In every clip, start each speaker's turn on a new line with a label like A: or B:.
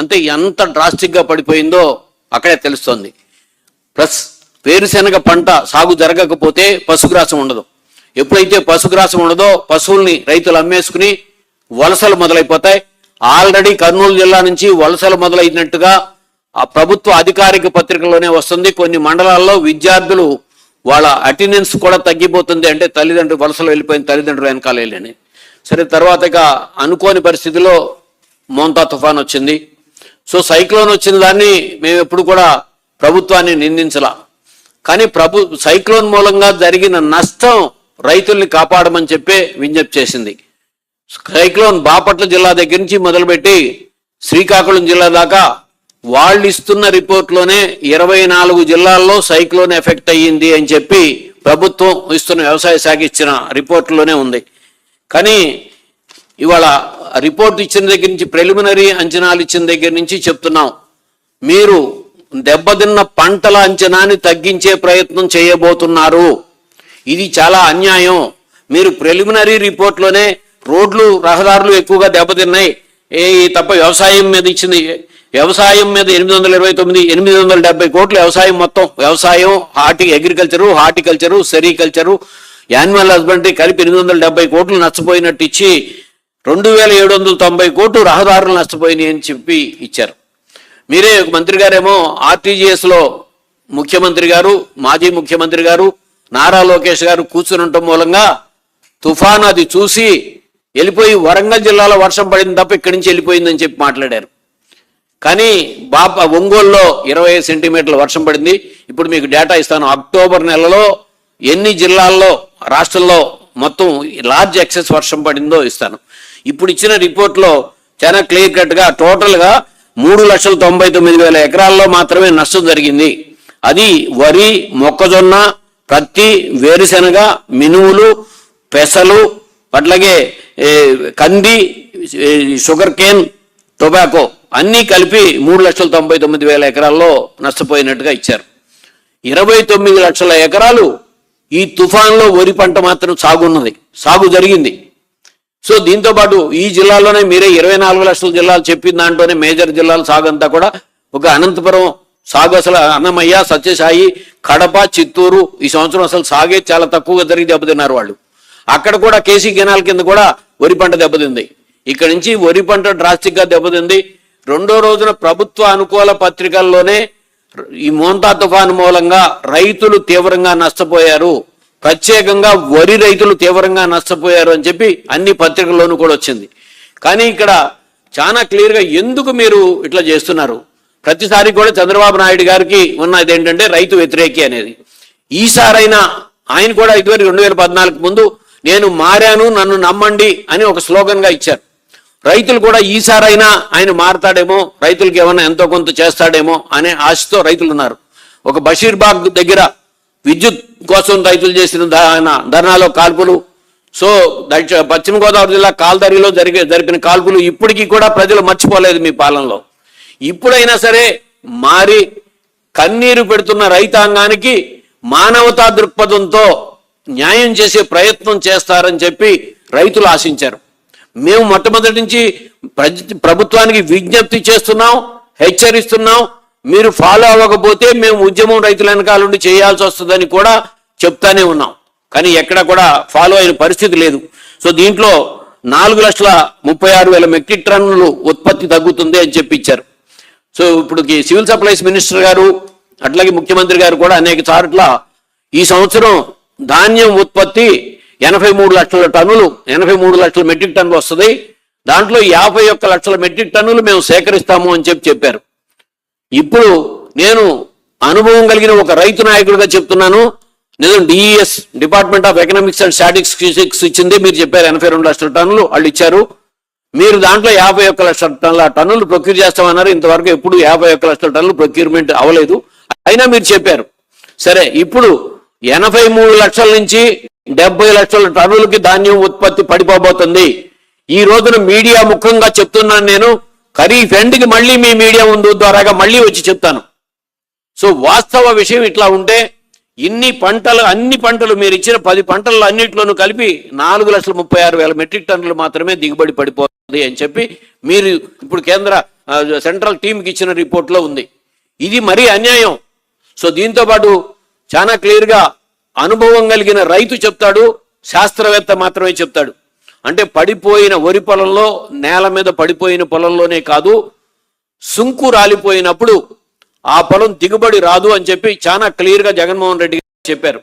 A: అంటే ఎంత డ్రాస్టిక్గా పడిపోయిందో అక్కడే తెలుస్తోంది. ప్లస్ వేరుశెనగ పంట సాగు జరగకపోతే పశుగ్రాసం ఉండదు. ఎప్పుడైతే పశుగ్రాసం ఉండదో పశువుల్ని రైతులు అమ్మేసుకుని వలసలు మొదలైపోతాయి. ఆల్రెడీ కర్నూలు జిల్లా నుంచి వలసలు మొదలైనట్టుగా ఆ ప్రభుత్వ అధికారిక పత్రికలోనే వస్తుంది. కొన్ని మండలాల్లో విద్యార్థులు వాళ్ళ అటెండెన్స్ కూడా తగ్గిపోతుంది అంటే తల్లిదండ్రులు వలసలు వెళ్ళిపోయిన తల్లిదండ్రులు వెనకాల వెళ్ళని. సరే తర్వాత ఇక అనుకోని పరిస్థితిలో మోంతా తుఫాన్ వచ్చింది. సో సైక్లోన్ వచ్చిన దాన్ని మేము ఎప్పుడు కూడా ప్రభుత్వాన్ని నిందించలా. కానీ ప్రభు సైక్లోన్ మూలంగా జరిగిన నష్టం రైతుల్ని కాపాడమని చెప్పే విజ్ఞప్తి చేసింది. సైక్లోన్ బాపట్ల జిల్లా దగ్గర నుంచి మొదలుపెట్టి శ్రీకాకుళం జిల్లా దాకా వాళ్ళు ఇస్తున్న రిపోర్ట్లోనే ఇరవై నాలుగు జిల్లాల్లో సైక్లోన్ ఎఫెక్ట్ అయ్యింది అని చెప్పి ప్రభుత్వం ఇస్తున్న వ్యవసాయ శాఖ ఇచ్చిన రిపోర్ట్లోనే ఉంది. కానీ ఇవాళ రిపోర్ట్ ఇచ్చిన దగ్గర నుంచి ప్రిలిమినరీ అంచనాలు ఇచ్చిన దగ్గర నుంచి చెప్తున్నాం. మీరు దెబ్బతిన్న పంటల అంచనాని తగ్గించే ప్రయత్నం చేయబోతున్నారు. ఇది చాలా అన్యాయం. మీరు ప్రిలిమినరీ రిపోర్ట్లోనే రోడ్లు రహదారులు ఎక్కువగా దెబ్బతిన్నాయి. ఏ తప్ప వ్యవసాయం మీద ఇచ్చింది వ్యవసాయం మీద ఎనిమిది వందల ఇరవై తొమ్మిది ఎనిమిది వందల డెబ్బై కోట్లు వ్యవసాయం మొత్తం. వ్యవసాయం horti agriculture horticulture sericulture animal husbandry కలిపి ఎనిమిది వందల డెబ్బై కోట్లు నష్టపోయినట్టు ఇచ్చి రెండు వేల ఏడు వందల తొంభై కోట్లు రహదారులు నష్టపోయినాయి అని చెప్పి ఇచ్చారు. మీరే మంత్రి గారేమో ఆర్టీజీఎస్లో ముఖ్యమంత్రి గారు మాజీ ముఖ్యమంత్రి గారు నారా లోకేష్ గారు కూర్చుని ఉండటం మూలంగా తుఫాన్ అది చూసి వెళ్ళిపోయి వరంగల్ జిల్లాలో వర్షం పడింది తప్ప ఇక్కడి నుంచి వెళ్ళిపోయిందని చెప్పి మాట్లాడారు. కానీ బాప ఒంగోలులో ఇరవై ఐదు సెంటీమీటర్ల వర్షం పడింది. ఇప్పుడు మీకు డేటా ఇస్తాను. అక్టోబర్ నెలలో ఎన్ని జిల్లాల్లో రాష్ట్రంలో మొత్తం లార్జ్ ఎక్సెస్ వర్షం పడిందో ఇస్తాను. ఇప్పుడు ఇచ్చిన రిపోర్ట్లో చాలా క్లియర్ కట్గా టోటల్గా మూడు లక్షల తొంభై తొమ్మిది వేల ఎకరాల్లో మాత్రమే నష్టం జరిగింది. అది వరి మొక్కజొన్న పత్తి వేరుశెనగ మినువులు పెసలు అట్లాగే కంది షుగర్ కేన్ టొబాకో అన్నీ కలిపి మూడు లక్షల తొంభై తొమ్మిది వేల ఎకరాల్లో నష్టపోయినట్టుగా ఇచ్చారు. ఇరవై తొమ్మిది లక్షల ఎకరాలు ఈ తుఫాన్లో వరి పంట మాత్రం సాగు ఉన్నది సాగు జరిగింది. సో దీంతో పాటు ఈ జిల్లాలోనే మీరే ఇరవై నాలుగు లక్షల జిల్లాలు చెప్పిన దాంట్లోనే మేజర్ జిల్లాల సాగు అంతా కూడా ఒక అనంతపురం సాగు అసలు అన్నమయ్య సత్యసాయి కడప చిత్తూరు ఈ సంవత్సరం అసలు సాగే చాలా తక్కువగా జరిగి దెబ్బతిన్నారు వాళ్ళు. అక్కడ కూడా కేసీ కెనాల్ కింద కూడా వరి పంట దెబ్బతింది. ఇక్కడ నుంచి వరి పంట డ్రాస్టిక్గా దెబ్బతింది. రెండో రోజున ప్రభుత్వ అనుకూల పత్రికల్లోనే ఈ మోంతా తుఫాను మూలంగా రైతులు తీవ్రంగా నష్టపోయారు. ప్రత్యేకంగా వరి రైతులు తీవ్రంగా నష్టపోయారు అని చెప్పి అన్ని పత్రికల్లోనూ కూడా వచ్చింది. కానీ ఇక్కడ చాలా క్లియర్గా ఎందుకు మీరు ఇట్లా చేస్తున్నారు? ప్రతిసారి కూడా చంద్రబాబు నాయుడు గారికి ఉన్నది ఏంటంటే రైతు వ్యతిరేకి అనేది. ఈసారైనా ఆయన కూడా ఇదివరకు రెండు వేల పద్నాలుగు ముందు నేను మారాను నన్ను నమ్మండి అని ఒక స్లోగన్గా ఇచ్చారు. రైతులు కూడా ఈసారైనా ఆయన మారతాడేమో రైతులకి ఏమైనా ఎంతో కొంత చేస్తాడేమో అనే ఆశతో రైతులు ఉన్నారు ఒక బషీర్బాగ్ దగ్గర విద్యుత్ కోసం రైతులు చేసిన ధ- ధర్నాలో కాల్పులు. సో పశ్చిమ గోదావరి జిల్లా కాల్దరిలో జరిగే జరిపిన కాల్పులు ఇప్పటికీ కూడా ప్రజలు మర్చిపోలేదు మీ పాలనలో. ఇప్పుడైనా సరే మారి కన్నీరు పెడుతున్న రైతాంగానికి మానవతా దృక్పథంతో న్యాయం చేసే ప్రయత్నం చేస్తారని చెప్పి రైతులు ఆశించారు. మేము మొట్టమొదటి నుంచి ప్రజ- ప్రభుత్వానికి విజ్ఞప్తి చేస్తున్నాం హెచ్చరిస్తున్నాం మీరు ఫాలో అవ్వకపోతే మేము ఉద్యమం రైతుల వెనకాల నుండి చేయాల్సి వస్తుందని కూడా చెప్తానే ఉన్నాం. కానీ ఎక్కడ కూడా ఫాలో అయిన పరిస్థితి లేదు. సో దీంట్లో నాలుగు లక్షల ముప్పై ఆరు వేల మెట్రిక్ టన్నులు ఉత్పత్తి తగ్గుతుంది అని చెప్పిచ్చారు సో ఇప్పుడు ఈ సివిల్ సప్లైస్ మినిస్టర్ గారు అట్లాగే ముఖ్యమంత్రి గారు కూడా అనేక చాట్ల ఈ సంవత్సరం ధాన్యం ఉత్పత్తి ఎనభై మూడు లక్షల టన్నులు ఎనభై మూడు లక్షల మెట్రిక్ టన్నులు వస్తుంది. దాంట్లో యాభై ఒక్క లక్షల మెట్రిక్ టన్నులు మేము సేకరిస్తాము అని చెప్పి చెప్పారు. ఇప్పుడు నేను అనుభవం కలిగిన ఒక రైతు నాయకుడిగా చెప్తున్నాను. నేను DES department of economics and statistics ఇచ్చింది. మీరు చెప్పారు ఎనభై రెండు లక్షల టన్నులు వాళ్ళు ఇచ్చారు. మీరు దాంట్లో యాభై ఒక్క లక్షల టన్నుల టన్నులు ప్రొక్యూర్ చేస్తామన్నారు. ఇంతవరకు ఎప్పుడు యాభై ఒక్క లక్షల టన్నులు ప్రొక్యూర్మెంట్ అవ్వలేదు. అయినా మీరు చెప్పారు. సరే ఇప్పుడు ఎనభై మూడు లక్షల నుంచి డెబ్బై లక్షల టన్నులకి ధాన్యం ఉత్పత్తి పడిపోబోతుంది. ఈ రోజున మీడియా ముఖంగా చెప్తున్నాను నేను. ఖరీఫ్ ఎండ్కి మళ్ళీ మీ మీడియా ముందు ద్వారాగా మళ్ళీ వచ్చి చెప్తాను. సో వాస్తవ విషయం ఇట్లా ఉంటే ఇన్ని పంటలు అన్ని పంటలు మీరు ఇచ్చిన పది పంటలు అన్నింటిలోనూ కలిపి నాలుగు లక్షల ముప్పై ఆరు వేల మెట్రిక్ టన్నులు మాత్రమే దిగుబడి పడిపోతుంది అని చెప్పి మీరు ఇప్పుడు కేంద్ర సెంట్రల్ టీంకి ఇచ్చిన రిపోర్ట్లో ఉంది. ఇది మరీ అన్యాయం. సో దీంతో పాటు చాలా క్లియర్గా అనుభవం కలిగిన రైతు చెప్తాడు శాస్త్రవేత్త మాత్రమే చెప్తాడు. అంటే పడిపోయిన వరి పొలంలో నేల మీద పడిపోయిన పొలంలోనే కాదు సుంకు రాలిపోయినప్పుడు ఆ పొలం దిగుబడి రాదు అని చెప్పి చాలా క్లియర్గా జగన్మోహన్ రెడ్డి చెప్పారు.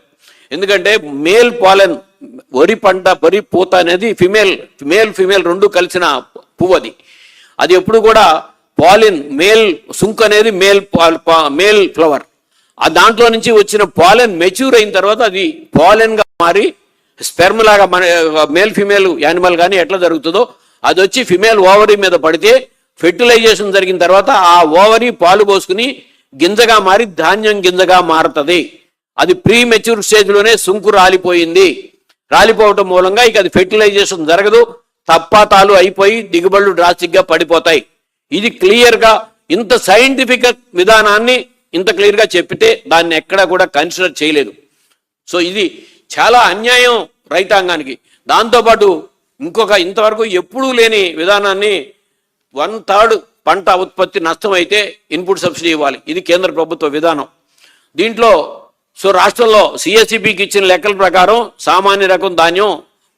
A: ఎందుకంటే మేల్ పాలెన్ వరి పంట వరి పూత అనేది ఫిమేల్ మేల్ ఫిమేల్ రెండు కలిసిన పువ్వు అది. అది ఎప్పుడు కూడా పాలిన్ మేల్ సుంక్ అనేది మేల్ మేల్ ఫ్లవర్. ఆ దాంట్లో నుంచి వచ్చిన పాలెన్ మెచ్యూర్ అయిన తర్వాత అది పాలెన్గా మారి స్పెర్మ్ లాగా మన మేల్ ఫిమేల్ యానిమల్ కానీ ఎట్లా జరుగుతుందో అది వచ్చి ఫిమేల్ ఓవరీ మీద పడితే ఫెర్టిలైజేషన్ జరిగిన తర్వాత ఆ ఓవరీ పాలు పోసుకుని గింజగా మారి ధాన్యం గింజగా మారుతుంది. అది ప్రీ మెచ్యూర్ స్టేజ్లోనే సుంకు రాలిపోయింది. రాలిపోవటం మూలంగా ఇక అది ఫెర్టిలైజేషన్ జరగదు. తప్పాతాలు అయిపోయి దిగుబడులు డ్రాస్టిక్గా పడిపోతాయి. ఇది క్లియర్గా ఇంత సైంటిఫిక్ విధానాన్ని ఇంత క్లియర్గా చెప్పితే దాన్ని ఎక్కడా కూడా కన్సిడర్ చేయలేదు. సో ఇది చాలా అన్యాయం రైతాంగానికి. దాంతోపాటు ఇంకొక ఇంతవరకు ఎప్పుడూ లేని విధానాన్ని వన్ థర్డ్ పంట ఉత్పత్తి నష్టం అయితే ఇన్పుట్ సబ్సిడీ ఇవ్వాలి. ఇది కేంద్ర ప్రభుత్వ విధానం. దీంట్లో సో రాష్ట్రంలో సిఎస్సిబికి ఇచ్చిన లెక్కల ప్రకారం సామాన్య రకం ధాన్యం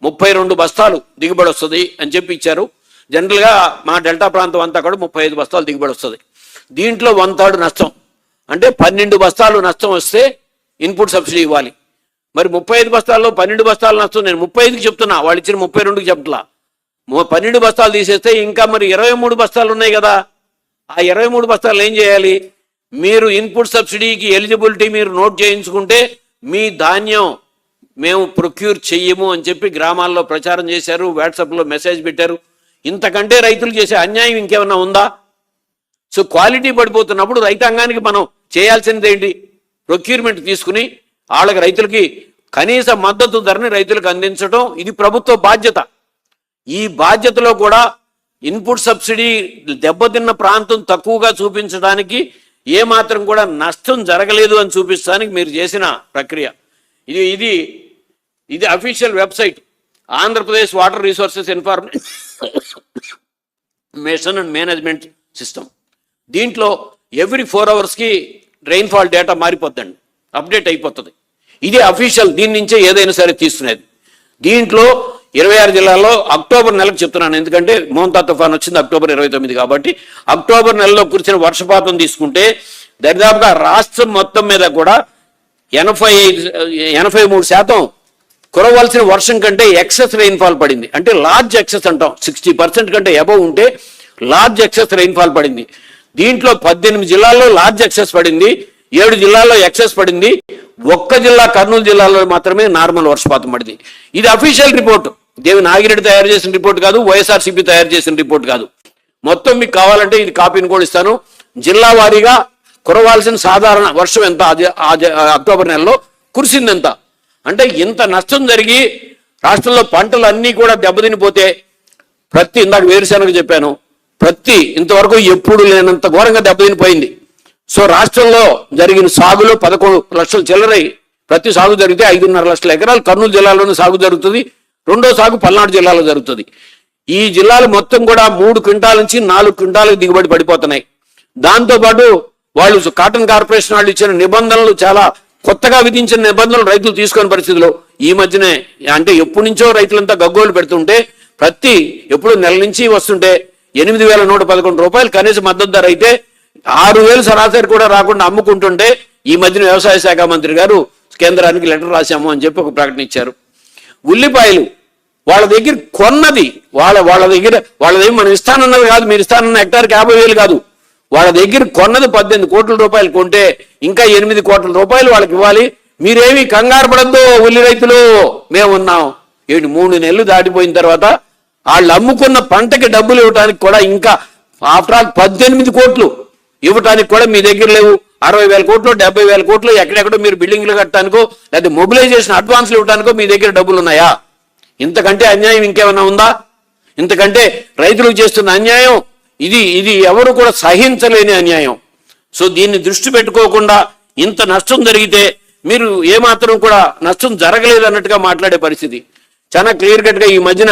A: ముప్పై రెండు బస్తాలు దిగుబడి వస్తుంది అని చెప్పి ఇచ్చారు. జనరల్గా మా డెల్టా ప్రాంతం అంతా కూడా ముప్పై ఐదు బస్తాలు దిగుబడి వస్తుంది. దీంట్లో వన్ థర్డ్ నష్టం. అంటే పన్నెండు బస్తాలు నష్టం వస్తే ఇన్పుట్ సబ్సిడీ ఇవ్వాలి. మరి ముప్పై ఐదు బస్తాల్లో పన్నెండు బస్తాలు నష్టం. నేను ముప్పై ఐదుకి చెప్తున్నా. వాళ్ళు ఇచ్చిన ముప్పై రెండుకి చెప్పట్లా. పన్నెండు బస్తాలు తీసేస్తే ఇంకా మరి ఇరవై మూడు బస్తాలు ఉన్నాయి కదా. ఆ ఇరవై మూడు బస్తాలు ఏం చేయాలి? మీరు ఇన్పుట్ సబ్సిడీకి ఎలిజిబిలిటీ మీరు నోట్ చేయించుకుంటే మీ ధాన్యం మేము ప్రొక్యూర్ చెయ్యము అని చెప్పి గ్రామాల్లో ప్రచారం చేశారు వాట్సాప్లో మెసేజ్ పెట్టారు. ఇంతకంటే రైతులు చేసే అన్యాయం ఇంకేమన్నా ఉందా? సో క్వాలిటీ పడిపోతున్నప్పుడు రైతాంగానికి మనం చేయాల్సింది ఏంటి ప్రొక్యూర్మెంట్ తీసుకుని వాళ్ళకి రైతులకి కనీస మద్దతు ధరని రైతులకు అందించడం ఇది ప్రభుత్వ బాధ్యత. ఈ బాధ్యతలో కూడా ఇన్పుట్ సబ్సిడీ దెబ్బతిన్న ప్రాంతం తక్కువగా చూపించడానికి ఏమాత్రం కూడా నష్టం జరగలేదు అని చూపించడానికి మీరు చేసిన ప్రక్రియ. ఇది ఇది ఇది official website. Andhra Pradesh water resources information and management system. దీంట్లో ఎవ్రీ ఫోర్ అవర్స్కి రెయిన్ఫాల్ డేటా మారిపోద్దండి. అప్డేట్ అయిపోతుంది. ఇది అఫీషియల్ దీని నుంచే ఏదైనా సరే తీసుకునేది దీంట్లో ఇరవై ఆరు జిల్లాల్లో అక్టోబర్ నెలకు చెప్తున్నాను. ఎందుకంటే మోంతా తుఫాన్ వచ్చింది అక్టోబర్ ఇరవై తొమ్మిది కాబట్టి అక్టోబర్ నెలలో కురిసిన వర్షపాతం తీసుకుంటే దరిదాపుగా రాష్ట్రం మొత్తం మీద కూడా ఎనభై ఐదు ఎనభై మూడు శాతం కురవలసిన వర్షం కంటే ఎక్సెస్ రెయిన్ఫాల్ పడింది. అంటే లార్జ్ ఎక్సెస్ అంటాం. సిక్స్టీ పర్సెంట్ కంటే అబవ్ ఉంటే లార్జ్ ఎక్సెస్ రెయిన్ఫాల్ పడింది. దీంట్లో పద్దెనిమిది జిల్లాల్లో లార్జ్ ఎక్సెస్ పడింది. ఏడు జిల్లాల్లో ఎక్సెస్ పడింది. ఒక్క జిల్లా కర్నూలు జిల్లాలో మాత్రమే నార్మల్ వర్షపాతం పడింది. ఇది అఫీషియల్ రిపోర్ట్. దేవి నాగిరెడ్డి తయారు చేసిన రిపోర్ట్ కాదు వైఎస్ఆర్సీపీ తయారు చేసిన రిపోర్ట్ కాదు. మొత్తం మీకు కావాలంటే ఇది కాపీని కూడా ఇస్తాను. జిల్లా వారీగా కురవాల్సిన సాధారణ వర్షం ఎంత? అది- అక్టోబర్ నెలలో కురిసింది ఎంత అంటే ఇంత నష్టం జరిగి రాష్ట్రంలో పంటలు అన్నీ కూడా దెబ్బతినిపోతే ప్రతి ఇందాక వేరుశెనగ చెప్పాను ప్రతి ఇంతవరకు ఎప్పుడు లేనంత ఘోరంగా దెబ్బతినిపోయింది. సో రాష్ట్రంలో జరిగిన సాగులో పదకొండు లక్షలు చిల్లరై. ప్రతి సాగు జరిగితే ఐదున్నర లక్షల ఎకరాలు. కర్నూలు జిల్లాలోనే సాగు జరుగుతుంది. రెండో సాగు పల్నాడు జిల్లాలో జరుగుతుంది. ఈ జిల్లాలు మొత్తం కూడా మూడు క్వింటాల నుంచి నాలుగు క్వింటాలకు దిగుబడి పడిపోతున్నాయి. దాంతోపాటు వాళ్ళు కాటన్ కార్పొరేషన్ వాళ్ళు ఇచ్చిన నిబంధనలు చాలా కొత్తగా విధించిన నిబంధనలు రైతులు తీసుకునే పరిస్థితిలో ఈ మధ్యనే అంటే ఎప్పటి నుంచో రైతులంతా గగ్గోలు పెడుతుంటే ప్రతి ఎప్పుడు నెల నుంచి వస్తుంటే ఎనిమిది వేల నూట పదకొండు రూపాయలు కనీస మద్దతు ధర అయితే ఆరు వేలు సరాసరి కూడా రాకుండా అమ్ముకుంటుంటే ఈ మధ్యన వ్యవసాయ శాఖ మంత్రి గారు కేంద్రానికి లెటర్ రాశాము అని చెప్పి ఒక ప్రకటన ఇచ్చారు. ఉల్లిపాయలు వాళ్ళ దగ్గర కొన్నది వాళ్ళ వాళ్ళ దగ్గర వాళ్ళ దగ్గర మనం ఇస్తానన్నది కాదు మీరు ఇస్తానన్న హెక్టార్కి యాభై వేలు కాదు. వాళ్ళ దగ్గర కొన్నది పద్దెనిమిది కోట్ల రూపాయలు కొంటే ఇంకా ఎనిమిది కోట్ల రూపాయలు వాళ్ళకి ఇవ్వాలి. మీరేమి కంగారు పడద్దు ఉల్లి రైతులు మేము ఉన్నాం. ఏంటి మూడు నెలలు దాటిపోయిన తర్వాత వాళ్ళు అమ్ముకున్న పంటకి డబ్బులు ఇవ్వడానికి కూడా ఇంకా ఆఫ్టర్ ఆల్ పద్దెనిమిది కోట్లు ఇవ్వటానికి కూడా మీ దగ్గర లేవు. అరవై వేల కోట్లు డెబ్బై వేల కోట్లు ఎక్కడెక్కడో మీరు బిల్డింగ్లు కట్టడానికో లేదా మొబిలైజేషన్ అడ్వాన్స్లు ఇవ్వడానికో మీ దగ్గర డబ్బులు ఉన్నాయా? ఇంతకంటే అన్యాయం ఇంకేమైనా ఉందా? ఇంతకంటే రైతులకు చేస్తున్న అన్యాయం ఇది ఇది ఎవరు కూడా సహించలేని అన్యాయం. సో దీన్ని దృష్టి పెట్టుకోకుండా ఇంత నష్టం జరిగితే మీరు ఏమాత్రం కూడా నష్టం జరగలేదు అన్నట్టుగా మాట్లాడే పరిస్థితి. చాలా క్లియర్ కట్గా ఈ మధ్యన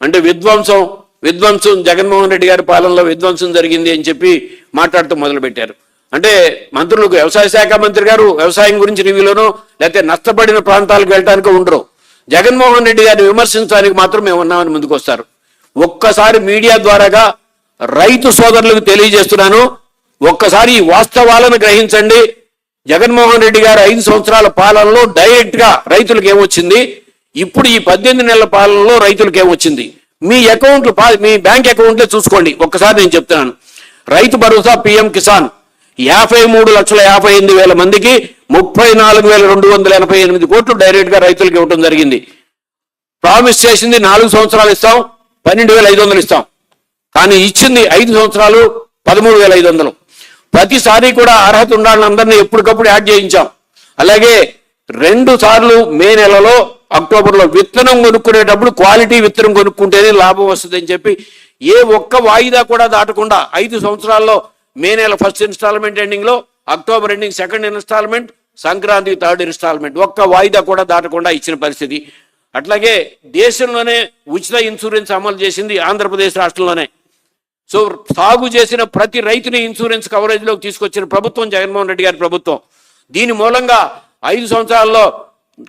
A: అంటే విధ్వంసం విధ్వంసం జగన్మోహన్ రెడ్డి గారి పాలనలో విధ్వంసం జరిగింది అని చెప్పి మాట్లాడుతూ మొదలుపెట్టారు. అంటే మంత్రులకు వ్యవసాయ శాఖ మంత్రి గారు వ్యవసాయం గురించి రివ్యూలోనో లేకపోతే నష్టపడిన ప్రాంతాలకు వెళ్ళడానికి ఉండరు. జగన్మోహన్ రెడ్డి గారిని విమర్శించడానికి మాత్రం మేము ఉన్నామని ముందుకొస్తారు ఒక్కసారి మీడియా ద్వారాగా రైతు సోదరులకు తెలియజేస్తున్నాను. ఒక్కసారి ఈ వాస్తవాలను గ్రహించండి. జగన్మోహన్ రెడ్డి గారు ఐదు సంవత్సరాల పాలనలో డైరెక్ట్గా రైతులకు ఏమొచ్చింది? ఇప్పుడు ఈ పద్దెనిమిది నెలల పాలనలో రైతులకు ఏమొచ్చింది? మీ అకౌంట్లు పా- మీ బ్యాంక్ అకౌంట్లే చూసుకోండి. ఒక్కసారి నేను చెప్తున్నాను. రైతు భరోసా పిఎం కిసాన్. యాభై మూడు లక్షల యాభై ఎనిమిది వేల మందికి ముప్పై నాలుగు వేల రెండు వందల ఎనభై ఎనిమిది కోట్లు డైరెక్ట్గా రైతులకు ఇవ్వడం జరిగింది. ప్రామిస్ చేసింది నాలుగు సంవత్సరాలు ఇస్తాం పన్నెండు వేల ఐదు వందలు ఇస్తాం. కానీ ఇచ్చింది ఐదు సంవత్సరాలు పదమూడు వేల ఐదు వందలు. ప్రతిసారి కూడా అర్హత ఉండాలని అందరినీ ఎప్పటికప్పుడు యాడ్ చేయించాం. అలాగే రెండు సార్లు మే నెలలో అక్టోబర్లో విత్తనం కొనుక్కునేటప్పుడు క్వాలిటీ విత్తనం కొనుక్కుంటేనే లాభం వస్తుందని చెప్పి ఏ ఒక్క వాయిదా కూడా దాటకుండా ఐదు సంవత్సరాల్లో మే నెల ఫస్ట్ ఇన్స్టాల్మెంట్ ఎండింగ్లో October ending second instalment Sankranti third instalment. ఒక్క వాయిదా కూడా దాటకుండా ఇచ్చిన పరిస్థితి. అట్లాగే దేశంలోనే ఉచిత ఇన్సూరెన్స్ అమలు చేసింది ఆంధ్రప్రదేశ్ రాష్ట్రంలోనే. సో సాగు చేసిన ప్రతి రైతుని ఇన్సూరెన్స్ కవరేజ్లోకి తీసుకొచ్చిన ప్రభుత్వం జగన్మోహన్ రెడ్డి గారి ప్రభుత్వం. దీని మూలంగా ఐదు సంవత్సరాల్లో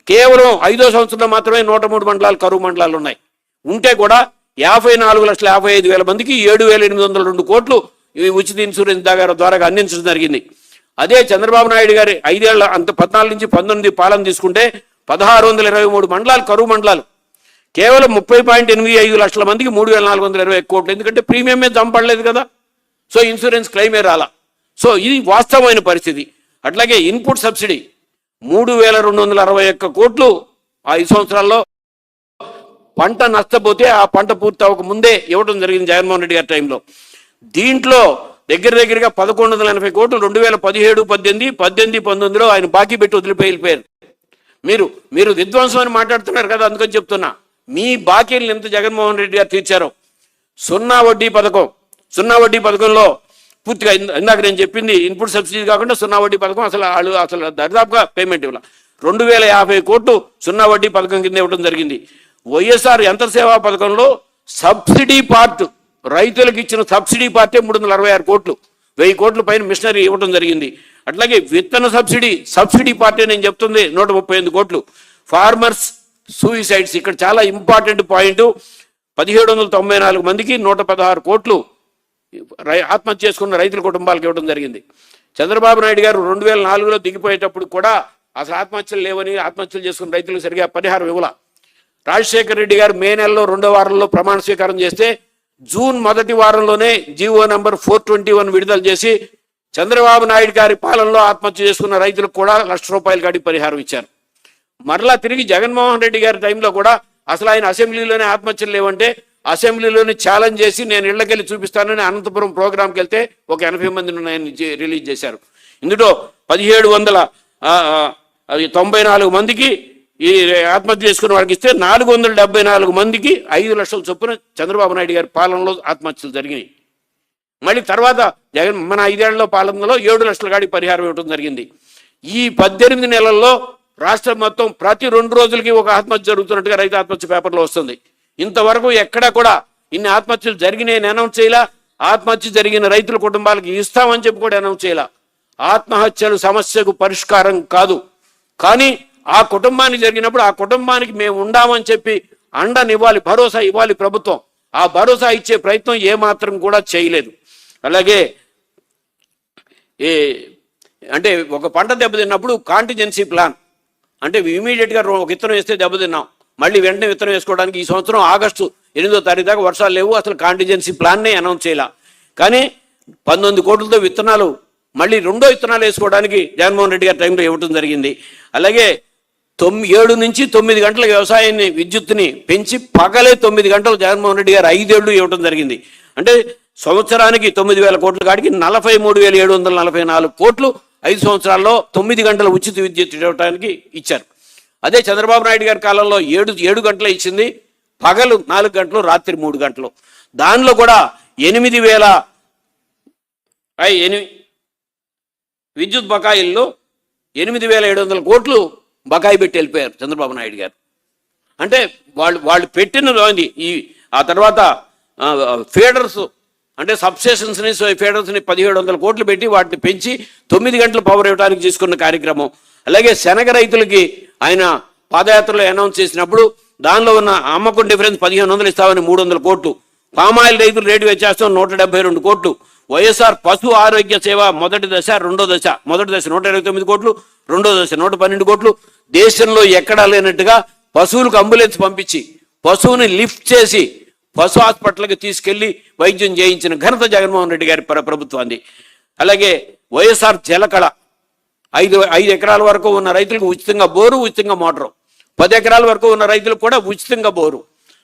A: కేవలం ఐదో సంవత్సరంలో మాత్రమే నూట మూడు మండలాలు కరువు మండలాలు ఉన్నాయి. ఉంటే కూడా యాభై నాలుగు లక్షల యాభై ఐదు వేల మందికి ఏడు వేల ఎనిమిది వందల రెండు కోట్లు ఉచిత ఇన్సూరెన్స్ దగ్గర ద్వారా అందించడం జరిగింది. అదే చంద్రబాబు నాయుడు గారి ఐదేళ్ళ అంత పద్నాలుగు నుంచి పంతొమ్మిది పాలన తీసుకుంటే పదహారు వందల ఇరవై మూడు మండలాలు కరువు మండలాలు. కేవలం ముప్పై పాయింట్ ఎనిమిది ఐదు లక్షల మందికి మూడు వేల నాలుగు వందల ఇరవై కోట్లు. ఎందుకంటే ప్రీమియం మీద జంపడలేదు కదా. సో ఇన్సూరెన్స్ క్లెయిమే రాలా. సో ఇది వాస్తవమైన పరిస్థితి. అట్లాగే ఇన్పుట్ సబ్సిడీ మూడు వేల రెండు వందల అరవై ఒక్క కోట్లు ఆ ఐదు సంవత్సరాల్లో పంట నష్టపోతే ఆ పంట పూర్తి అవ్వక ముందే ఇవ్వడం జరిగింది జగన్మోహన్ రెడ్డి గారి టైంలో. దీంట్లో దగ్గర దగ్గరగా పదకొండు వందల ఎనభై కోట్లు రెండు వేల పదిహేడు పద్దెనిమిది పద్దెనిమిది పంతొమ్మిదిలో ఆయన బాకీ పెట్టి వదిలిపోయి వెళ్ళిపోయారు మీరు మీరు విధ్వంసం అని మాట్లాడుతున్నారు కదా అందుకని చెప్తున్నా. మీ బాకీలను ఎంత జగన్మోహన్ రెడ్డి గారు తీర్చారు? సున్నా వడ్డీ పథకం సున్నా వడ్డీ పథకంలో పూర్తిగా ఇందాక నేను చెప్పింది ఇన్పుట్ సబ్సిడీ కాకుండా సున్నా వడ్డీ పథకం అసలు వాళ్ళు అసలు దరిదాపుగా పేమెంట్ ఇవ్వాలి. రెండు వేల యాభై కోట్లు సున్నా వడ్డీ పథకం కింద ఇవ్వడం జరిగింది. వైఎస్ఆర్ యంత్ర సేవా పథకంలో సబ్సిడీ పార్ట్ రైతులకు ఇచ్చిన సబ్సిడీ పార్టే మూడు వందల అరవై ఆరు కోట్లు. వెయ్యి కోట్ల పైన మిషనరీ ఇవ్వడం జరిగింది. అట్లాగే విత్తన సబ్సిడీ సబ్సిడీ పార్టీ నేను చెప్తుంది నూట ముప్పై ఎనిమిది కోట్లు. ఫార్మర్స్ సూయిసైడ్స్ ఇక్కడ చాలా ఇంపార్టెంట్ పాయింట్. పదిహేడు వందల తొంభై నాలుగు మందికి నూట పదహారు కోట్లు ఆత్మహత్య చేసుకున్న రైతుల కుటుంబాలకు ఇవ్వడం జరిగింది. చంద్రబాబు నాయుడు గారు రెండు వేల నాలుగులో దిగిపోయేటప్పుడు కూడా అసలు ఆత్మహత్యలు లేవని ఆత్మహత్యలు చేసుకున్న రైతులకు సరిగా పరిహారం ఇవ్వాల. రాజశేఖర రెడ్డి గారు మే నెలలో రెండో వారంలో ప్రమాణ స్వీకారం చేస్తే జూన్ మొదటి వారంలోనే GO number four twenty one విడుదల చేసి చంద్రబాబు నాయుడు గారి పాలనలో ఆత్మహత్య చేసుకున్న రైతులకు కూడా లక్ష రూపాయలు కాడి పరిహారం ఇచ్చారు. మరలా తిరిగి జగన్మోహన్ రెడ్డి గారి టైంలో కూడా అసలు ఆయన అసెంబ్లీలోనే ఆత్మహత్యలు లేవంటే అసెంబ్లీలోనే ఛాలెంజ్ చేసి నేను ఇళ్ళకెళ్ళి చూపిస్తానని అనంతపురం ప్రోగ్రాంకి వెళ్తే ఒక ఎనభై మందిని ఉన్నాయని రిలీజ్ చేశారు. ఇందులో పదిహేడు వందల అది తొంభై నాలుగు మందికి ఈ ఆత్మహత్య చేసుకున్న వాళ్ళకి ఇస్తే నాలుగు వందల డెబ్బై నాలుగు మందికి ఐదు లక్షల చొప్పున చంద్రబాబు నాయుడు గారి పాలనలో ఆత్మహత్యలు జరిగినాయి. మళ్ళీ తర్వాత జగన్ మన ఐదేళ్ళలో పాలనలో ఏడు లక్షల గాడి పరిహారం ఇవ్వడం జరిగింది. ఈ పద్దెనిమిది నెలల్లో రాష్ట్రం మొత్తం ప్రతి రెండు రోజులకి ఒక ఆత్మహత్య జరుగుతున్నట్టుగా రైతు ఆత్మహత్య పేపర్లో వస్తుంది. ఇంతవరకు ఎక్కడా కూడా ఇన్ని ఆత్మహత్యలు జరిగినాయని అనౌన్స్ చేయాల. ఆత్మహత్య జరిగిన రైతుల కుటుంబాలకి ఇస్తామని చెప్పి కూడా అనౌన్స్ చేయాల. ఆత్మహత్యలు సమస్యకు పరిష్కారం కాదు. కానీ ఆ కుటుంబానికి జరిగినప్పుడు ఆ కుటుంబానికి మేము ఉండామని చెప్పి అండనివ్వాలి భరోసా ఇవ్వాలి ప్రభుత్వం. ఆ భరోసా ఇచ్చే ప్రయత్నం ఏమాత్రం కూడా చేయలేదు. అలాగే ఏ అంటే ఒక పంట దెబ్బతిన్నప్పుడు కాంటిజెన్సీ ప్లాన్ అంటే ఇమీడియట్గా ఒక ఇత్తనం వేస్తే దెబ్బతిన్నాం. మళ్ళీ వెంటనే విత్తనం వేసుకోవడానికి ఈ సంవత్సరం ఆగస్టు ఎనిమిదో తారీఖు దాకా వర్షాలు లేవు అసలు కాంటిజెన్సీ ప్లాన్నే అనౌన్స్ చేయాల. కానీ పంతొమ్మిది కోట్లతో విత్తనాలు మళ్ళీ రెండో విత్తనాలు వేసుకోవడానికి జగన్మోహన్ రెడ్డి గారి టైంలో ఇవ్వడం జరిగింది. అలాగే తొమ్మిది ఏడు నుంచి తొమ్మిది గంటల వ్యవసాయాన్ని విద్యుత్ని పెంచి పగలే తొమ్మిది గంటలు జగన్మోహన్ రెడ్డి గారు ఐదేళ్ళు ఇవ్వడం జరిగింది. అంటే సంవత్సరానికి తొమ్మిది వేల కోట్ల కాడికి నలభై మూడు వేల ఏడు వందల నలభై నాలుగు కోట్లు ఐదు సంవత్సరాల్లో తొమ్మిది గంటల ఉచిత విద్యుత్ ఇవ్వడానికి ఇచ్చారు. అదే చంద్రబాబు నాయుడు గారి కాలంలో ఏడు ఏడు గంటలు ఇచ్చింది. పగలు నాలుగు గంటలు రాత్రి మూడు గంటలు. దానిలో కూడా ఎనిమిది వేల ఐ ఎనిమిది విద్యుత్ బకాయిల్లో ఎనిమిది వేల ఏడు వందల కోట్లు బకాయి పెట్టి వెళ్ళిపోయారు చంద్రబాబు నాయుడు గారు. అంటే వాళ్ళు వాళ్ళు పెట్టిన లోని ఈ ఆ తర్వాత ఫీడర్స్ అంటే సబ్స్టేషన్స్ని ఫీడర్స్ని పదిహేడు వందల కోట్లు పెట్టి వాటిని పెంచి తొమ్మిది గంటల పవర్ ఇవ్వడానికి తీసుకున్న కార్యక్రమం. అలాగే శనగ రైతులకి ఆయన పాదయాత్రలో అనౌన్స్ చేసినప్పుడు దానిలో ఉన్న అమ్మకం డిఫరెన్స్ పదిహేను వందలు ఇస్తామని మూడు వందల కోట్లు. పామాయిల్ రైతులు రేటు వ్యత్యాసం నూట డెబ్బై రెండు కోట్లు. వైఎస్ఆర్ పశు ఆరోగ్య సేవ మొదటి దశ రెండో దశ. మొదటి దశ నూట ఇరవై తొమ్మిది కోట్లు రెండో దశ నూట పన్నెండు కోట్లు. దేశంలో ఎక్కడా లేనట్టుగా పశువులకు అంబులెన్స్ పంపించి పశువుని లిఫ్ట్ చేసి పశు హాస్పిటల్కి తీసుకెళ్ళి వైద్యం చేయించిన ఘనత జగన్మోహన్ రెడ్డి గారి ప్ర- ప్రభుత్వాన్ని. అలాగే వైఎస్ఆర్ జలకళ ఐదు ఐదు ఎకరాల వరకు ఉన్న రైతులకు ఉచితంగా బోరు ఉచితంగా మోటారు. పది ఎకరాల వరకు ఉన్న రైతులకు కూడా ఉచితంగా బోరు.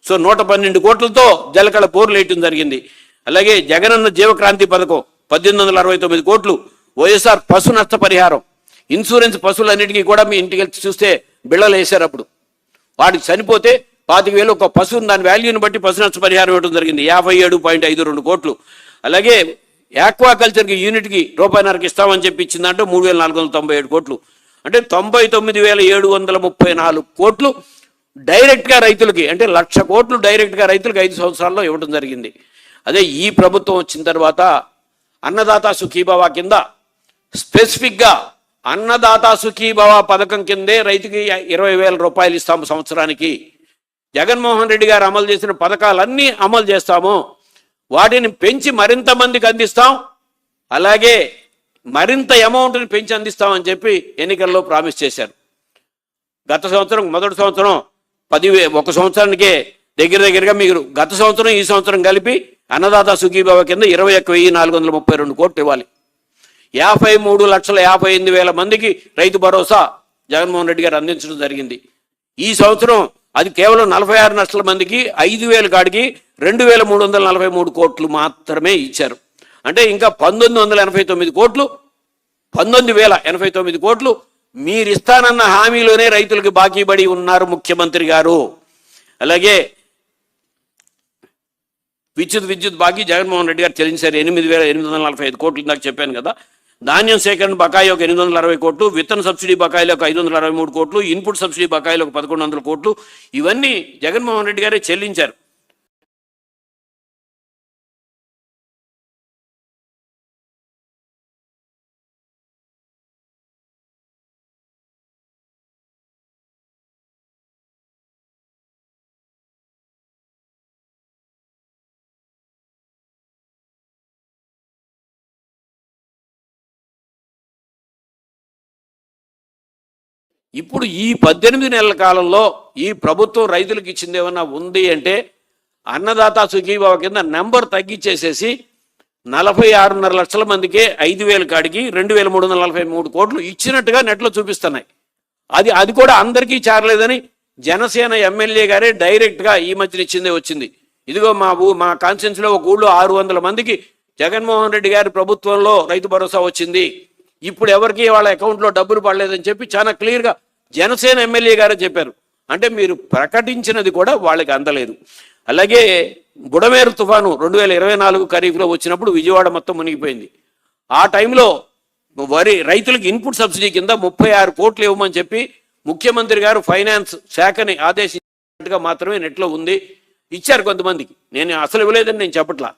A: సో నూట పన్నెండు కోట్లతో జలకళ బోర్లు వేయటం జరిగింది. అలాగే జగనన్న జీవక్రాంతి పథకం పద్దెనిమిది వందల అరవై తొమ్మిది కోట్లు వైఎస్ఆర్ పశు నష్ట పరిహారం ఇన్సూరెన్స్ పశువులన్నిటికీ కూడా మీ ఇంటికి వెళ్ళి చూస్తే బిళ్ళలు వేశారు అప్పుడు. వాడికి చనిపోతే పాతిక వేలు ఒక పశువుని దాని వాల్యూని బట్టి పశు నష్ట పరిహారం ఇవ్వడం జరిగింది. యాభై ఏడు పాయింట్ ఐదు రెండు కోట్లు. అలాగే యాక్వాకల్చర్కి యూనిట్కి రూపాయిన్నరకి ఇస్తామని చెప్పి ఇచ్చిందంటే మూడు వేల నాలుగు వందల తొంభై ఏడు కోట్లు. అంటే తొంభై తొమ్మిది వేల ఏడు వందల ముప్పై నాలుగు కోట్లు డైరెక్ట్గా రైతులకి అంటే లక్ష కోట్లు డైరెక్ట్గా రైతులకు ఐదు సంవత్సరాల్లో ఇవ్వడం జరిగింది. అదే ఈ ప్రభుత్వం వచ్చిన తర్వాత అన్నదాత సుఖీభవ కింద స్పెసిఫిక్గా అన్నదాత సుఖీభవ పథకం కిందే రైతుకి ఇరవై వేల రూపాయలు ఇస్తాము సంవత్సరానికి. జగన్మోహన్ రెడ్డి గారు అమలు చేసిన పథకాలన్నీ అమలు చేస్తాము. వాటిని పెంచి మరింత మందికి అందిస్తాం. అలాగే మరింత అమౌంట్ని పెంచి అందిస్తామని చెప్పి ఎన్నికల్లో ప్రామిస్ చేశారు. గత సంవత్సరం మొదటి సంవత్సరం పదివే ఒక సంవత్సరానికే దగ్గర దగ్గరగా మీరు గత సంవత్సరం ఈ సంవత్సరం కలిపి అన్నదాత సుఖీభావ కింద ఇరవై ఒక్క వెయ్యి నాలుగు వందల ముప్పై రెండు కోట్లు ఇవ్వాలి. యాభై మూడు లక్షల యాభై ఎనిమిది వేల మందికి రైతు భరోసా జగన్మోహన్ రెడ్డి గారు అందించడం జరిగింది. ఈ సంవత్సరం అది కేవలం నలభై ఆరు లక్షల మందికి ఐదు వేల కాడికి రెండు వేల మూడు వందల నలభై మూడు కోట్లు మాత్రమే ఇచ్చారు. అంటే ఇంకా పంతొమ్మిది వందల ఎనభై తొమ్మిది కోట్లు పంతొమ్మిది వేల ఎనభై తొమ్మిది కోట్లు మీరిస్తానన్న హామీలోనే రైతులకు బాకీ పడి ఉన్నారు ముఖ్యమంత్రి గారు. అలాగే విద్యుత్ విద్యుత్ బాకీ జగన్మోహన్ రెడ్డి గారు చెల్లించారు. ఎనిమిది వేల ఎనిమిది వందల నలభై ఐదు కోట్లు ఇందాక చెప్పాను కదా. ధాన్యం సేకరణ బకాయి ఒక ఎనిమిది వందల అరవై కోట్లు విత్తన సబ్సిడీ బకాయిలు ఒక ఐదు వందల అరవై మూడు కోట్లు ఇన్పుట్ సబ్సిడీ బకాయిలు ఒక పదకొండు వందల కోట్లు. ఇవన్నీ జగన్మోహన్ రెడ్డి గారే చెల్లించారు. ఇప్పుడు ఈ పద్దెనిమిది నెలల కాలంలో ఈ ప్రభుత్వం రైతులకు ఇచ్చింది ఏమన్నా ఉంది అంటే అన్నదాత సుఖీభావ కింద నెంబర్ తగ్గించేసేసి నలభై ఆరున్నర లక్షల మందికే ఐదు వేల కాడికి రెండు వేల మూడు వందల నలభై మూడు కోట్లు ఇచ్చినట్టుగా నెట్లో చూపిస్తున్నాయి. అది అది కూడా అందరికీ చేరలేదని జనసేన ఎమ్మెల్యే గారే డైరెక్ట్గా ఈ మధ్యన ఇచ్చిందే వచ్చింది. ఇదిగో మా ఊ మా కాన్స్టిట్యున్సీలో ఒక ఊళ్ళో ఆరు వందల మందికి జగన్మోహన్ రెడ్డి గారి ప్రభుత్వంలో రైతు భరోసా వచ్చింది. ఇప్పుడు ఎవరికి వాళ్ళ అకౌంట్లో డబ్బులు పడలేదని చెప్పి చాలా క్లియర్గా జనసేన ఎమ్మెల్యే గారే చెప్పారు. అంటే మీరు ప్రకటించినది కూడా వాళ్ళకి అందలేదు. అలాగే బుడమేరు తుఫాను రెండు వేల ఇరవై నాలుగు ఖరీఫ్లో వచ్చినప్పుడు విజయవాడ మొత్తం మునిగిపోయింది. ఆ టైంలో వరి రైతులకు ఇన్పుట్ సబ్సిడీ కింద ముప్పై ఆరు కోట్లు ఇవ్వమని చెప్పి ముఖ్యమంత్రి గారు ఫైనాన్స్ శాఖని ఆదేశించినట్టుగా మాత్రమే నెట్లో ఉంది. ఇచ్చారు కొంతమందికి. నేను అసలు ఇవ్వలేదని నేను చెప్పట్లా.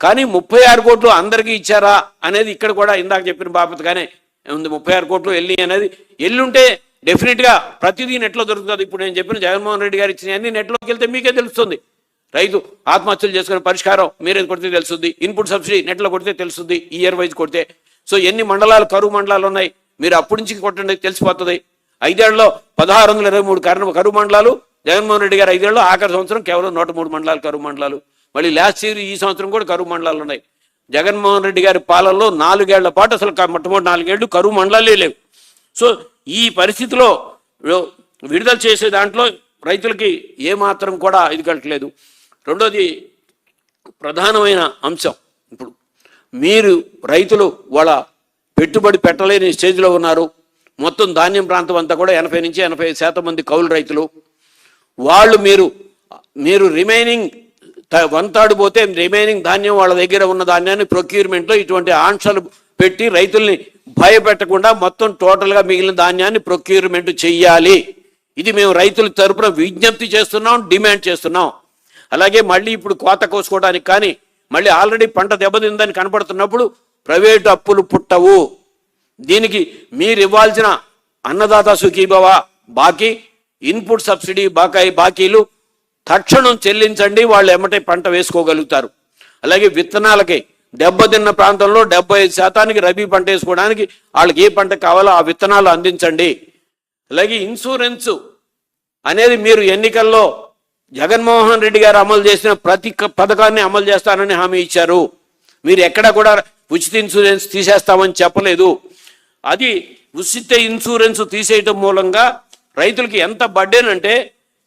A: కానీ ముప్పై ఆరు కోట్లు అందరికీ ఇచ్చారా అనేది ఇక్కడ కూడా ఇందాక చెప్పిన బాపతగానే ఉంది. ముప్పై ఆరు కోట్లు వెళ్ళి అనేది ఎల్లుంటే డెఫినెట్గా ప్రతిదీ నెట్లో దొరుకుతుంది ఇప్పుడు నేను చెప్పిన జగన్మోహన్ రెడ్డి గారు ఇచ్చిన అన్ని నెట్లోకి వెళ్తే మీకే తెలుస్తుంది. రైతు ఆత్మహత్యలు చేసుకునే పరిష్కారం మీరేది కొడితే తెలుస్తుంది. ఇన్పుట్ సబ్సిడీ నెట్లో కొడితే తెలుస్తుంది. ఇయర్ వైజ్ కొడితే. సో ఎన్ని మండలాలు కరువు మండలాలు ఉన్నాయి? మీరు అప్పటి నుంచి కొట్టండి తెలిసిపోతుంది. ఐదేళ్ళలో పదహారు వందల ఇరవై మూడు కరువు కరువు మండలాలు. జగన్మోహన్ రెడ్డి గారు ఐదేళ్ళు ఆఖరి సంవత్సరం కేవలం నూట మూడు మండలాలు కరువు మండలాలు. మళ్ళీ లాస్ట్ ఇయర్ ఈ సంవత్సరం కూడా కరువు మండలాలు ఉన్నాయి. జగన్మోహన్ రెడ్డి గారి పాలనలో నాలుగేళ్ళ పాటు అసలు మొట్టమొదటి నాలుగేళ్ళు కరువు మండలాలే లేవు. సో ఈ పరిస్థితిలో విడుదల చేసే దాంట్లో రైతులకి ఏమాత్రం కూడా ఇది కట్టలేదు రెండోది ప్రధానమైన అంశం ఇప్పుడు. మీరు రైతులు వాళ్ళ పెట్టుబడి పెట్టలేని స్టేజ్లో ఉన్నారు. మొత్తం ధాన్యం ప్రాంతం అంతా కూడా ఎనభై నుంచి ఎనభై శాతం మంది కౌలు రైతులు. వాళ్ళు మీరు మీరు రిమైనింగ్ వన్ థర్డ్ పోతే రిమైనింగ్ ధాన్యం వాళ్ళ దగ్గర ఉన్న ధాన్యాన్ని ప్రొక్యూర్మెంట్లో ఇటువంటి ఆంక్షలు పెట్టి రైతుల్ని భయపెట్టకుండా మొత్తం టోటల్గా మిగిలిన ధాన్యాన్ని ప్రొక్యూర్మెంట్ చెయ్యాలి. ఇది మేము రైతుల తరపున విజ్ఞప్తి చేస్తున్నాం డిమాండ్ చేస్తున్నాం. అలాగే మళ్ళీ ఇప్పుడు కోత కోసుకోవడానికి కానీ మళ్ళీ ఆల్రెడీ పంట దెబ్బతిందని కనపడుతున్నప్పుడు ప్రైవేటు అప్పులు పుట్టవు. దీనికి మీరు ఇవ్వాల్సిన అన్నదాత సుఖీభవ బాకీ ఇన్పుట్ సబ్సిడీ బాకాయి బాకీలు తక్షణం చెల్లించండి వాళ్ళు ఎమ్మటే పంట వేసుకోగలుగుతారు. అలాగే విత్తనాలకి దెబ్బతిన్న ప్రాంతంలో డెబ్బై ఐదు శాతానికి రబీ పంట వేసుకోవడానికి వాళ్ళకి ఏ పంట కావాలో ఆ విత్తనాలు అందించండి. అలాగే ఇన్సూరెన్స్ అనేది మీరు ఎన్నికల్లో జగన్మోహన్ రెడ్డి గారు అమలు చేసిన ప్రతి పథకాన్ని అమలు చేస్తానని హామీ ఇచ్చారు. మీరు ఎక్కడ కూడా ఉచిత ఇన్సూరెన్స్ తీసేస్తామని చెప్పలేదు. అది ఉచిత ఇన్సూరెన్స్ తీసేయటం మూలంగా రైతులకి ఎంత బడ్డేనంటే